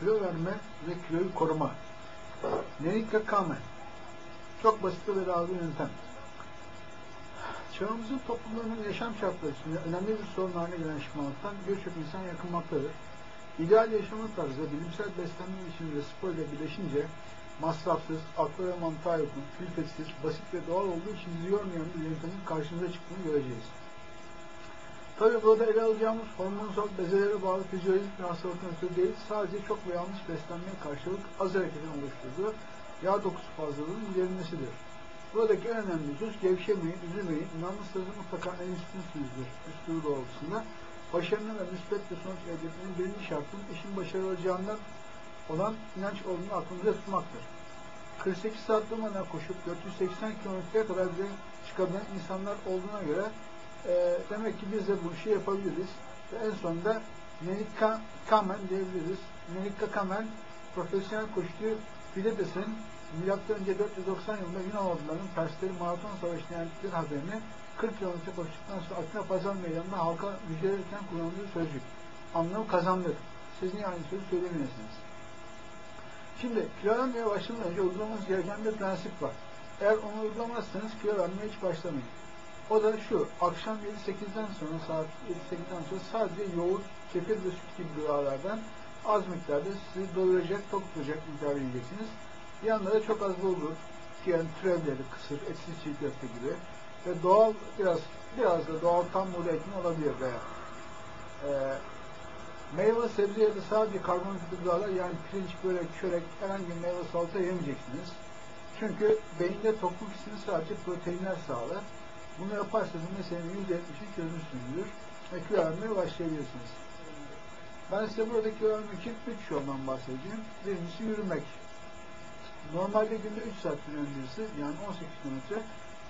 kilo verme ve kiloyu koruma. Nerika Kame. Çok basit ve bedava yöntem. Çağımızın toplumlarının yaşam şartları içinde önemli bir sorun haline gelen şımarıktan birçok insan yakınmaktadır. İdeal yaşama tarzı bilimsel beslenme biçimi ve spor ile birleşince masrafsız, akla ve mantığa yakın, külfetsiz, basit ve doğal olduğu için bizi yormayan bir yöntemin karşımıza çıktığını göreceğiz. Tabi burada ele alacağımız hormonsal bezelere bağlı fizyolojik bir hastalıktan ötürü değil, sadece çok ve yanlış beslenmeye karşılık az hareketin oluşturduğu yağ dokusu fazlalığının giderilmesidir. Buradaki en önemli husus gevşemeyin, üzülmeyin, inanmış sözü mutlaka en üstünsüzdür, üstü doğrultusunda. Başarının ve müspet bir sonuç elde etmenin birinci şartının işin başarılı olacağından olan inanç olduğunu aklımıza tutmaktır. 48 saat durmadan koşup 480 kilometreye kadar bile çıkabilen insanlar olduğuna göre e, demek ki biz de bu işi yapabiliriz. Ve en sonunda Menika Kamen diyebiliriz. Menika Kamen profesyonel koşucu Filetes'in milattan önce 490 yılında Yunan ordularının Persleri maraton savaşına yendikleri haberini 40 kilometre koştuktan sonra Atina Pazar Meydanı'nda halka müjdelerken kullandığı sözcük. Anlamı kazandık. Siz niye aynı sözü söylemiyorsunuz? Şimdi kilo vermeye başlamadan önce uygulamanız gereken bir prensip var. Eğer onu uygulamazsanız kilo vermeye hiç başlamayın. O da şu, akşam 7-8'den sonra, saat 7-8'den sonra sadece yoğurt, kefir ve süt gibi gıdalardan az miktarda sizi doyuracak, tok tutacak miktarda yiyeceksiniz. Yanda da çok az bulgur, yani türevleri, kısır, etsiz çiğ köfte gibi ve doğal, biraz biraz da doğal tam buğday ekmeği olabilir veya e, meyve, sebze ya da sadece karbonhidratlı gıdalar yani pirinç, börek, çörek, herhangi bir meyve salata yemeyeceksiniz. Çünkü beyinde tokluk hissini sadece proteinler sağlar. Bunu yaparsanız meselenin %70'i çözmüşsünüzdür ve kilo vermeye başlayabilirsiniz. Ben size buradaki vermek için 3 yoldan bahsedeceğim. Birincisi yürümek. Normalde günde 3 saat yürüyen birisi, yani 18 kilometre,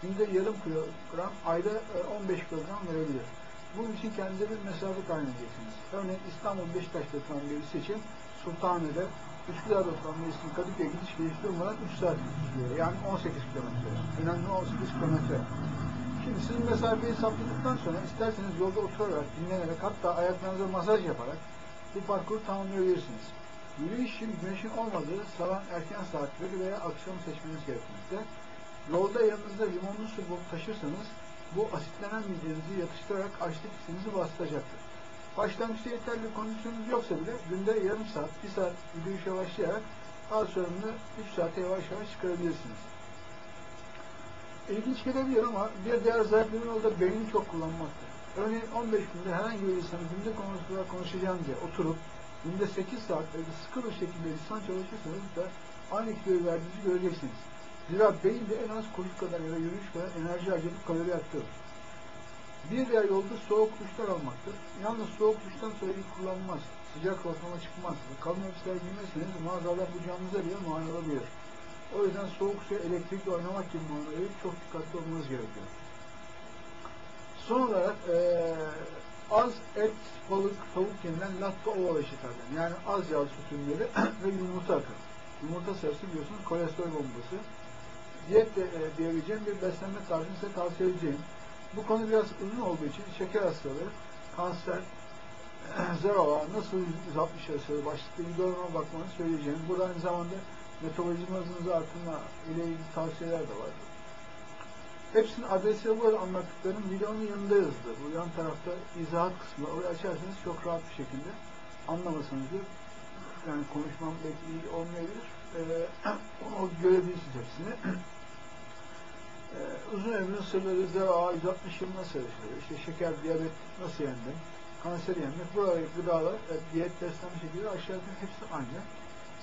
günde yarım kilogram, ayda 15 e, kilogram verebilir. Bunun için kendinize bir mesafe tayin edeceksiniz. Örneğin İstanbul Beşiktaş'ta oturan birisi için Sultanlı'da Üsküdar'da oturan birisinin Kadıköy'e gidiş geliş durmadan 3 saat sürüyor. Yani 18 kilometre. Önemli 18 kilometre. Şimdi siz mesafeyi hesapladıktan sonra isterseniz yolda oturarak, dinlenerek hatta ayaklarınıza masaj yaparak bu parkuru tamamlayabilirsiniz. Yürüyüş için güneşin olmadığı sabah erken saatleri veya akşam seçmeniz gerekmekte. Yolda yanınızda limonlu su bulup taşırsanız bu asitlenen midenizi yatıştırarak açlık hissinizi bastıracaktır. Başlangıçta yeterli kondisyonunuz yoksa bile günde yarım saat, bir saat yürüyüşe başlayarak daha sonra 3 saate yavaş yavaş çıkarabilirsiniz. İlginç gelebilir ama bir diğer zayıflığın da beyni çok kullanmaktır. Örneğin 15 günde herhangi bir insanın günde konusunda konuşacağım diye oturup günde 8 saat evde sıkı bir şekilde lisan çalışırsanız da aynı kiloyu verdiğinizi göreceksiniz. Zira beyin de en az koşu kadar ya da yürüyüş kadar enerji harcayıp kalori yaktırır. Bir diğer yolda soğuk duşlar almaktır. Yalnız soğuk duştan sonra ilk kullanılmaz. Sıcak ortama çıkmaz. Kalın elbiseler giymezseniz maazallah bu canınıza bile mal olabilir. O yüzden soğuk suya elektrikle oynamak gibi muameleyi çok dikkatli olmanız gerekiyor. Son olarak ee, az et, balık, tavuk yenilen latte oval eşitlerden. Yani az yağlı süt ürünleri ve yumurta akı. Yumurta sarısı biliyorsunuz kolesterol bombası. Diyet de, e, diyebileceğim bir beslenme tarzını size tavsiye edeceğim. Bu konu biraz uzun olduğu için şeker hastalığı, kanser, zero nasıl 160 arası başlıklı videolarıma bakmanızı söyleyeceğim. Burada aynı zamanda metabolizma hızınızı artırma ile ilgili tavsiyeler de var. Hepsinin adresi var anlattıklarım videonun yanında yazılı. Bu yan tarafta izahat kısmı. Orayı açarsanız çok rahat bir şekilde anlamasınızdır. Yani konuşmam belki iyi olmayabilir. Ee, o görebilirsiniz hepsini. ee, uzun ömrün sırları zira 160 yıl nasıl yaşıyor? İşte şeker, diyabet nasıl yendim? Kanser yenmek. Burada gıdalar, e, diyet beslenme şekilde aşağı yukarı hepsi aynı.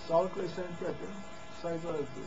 South Asian pattern psychology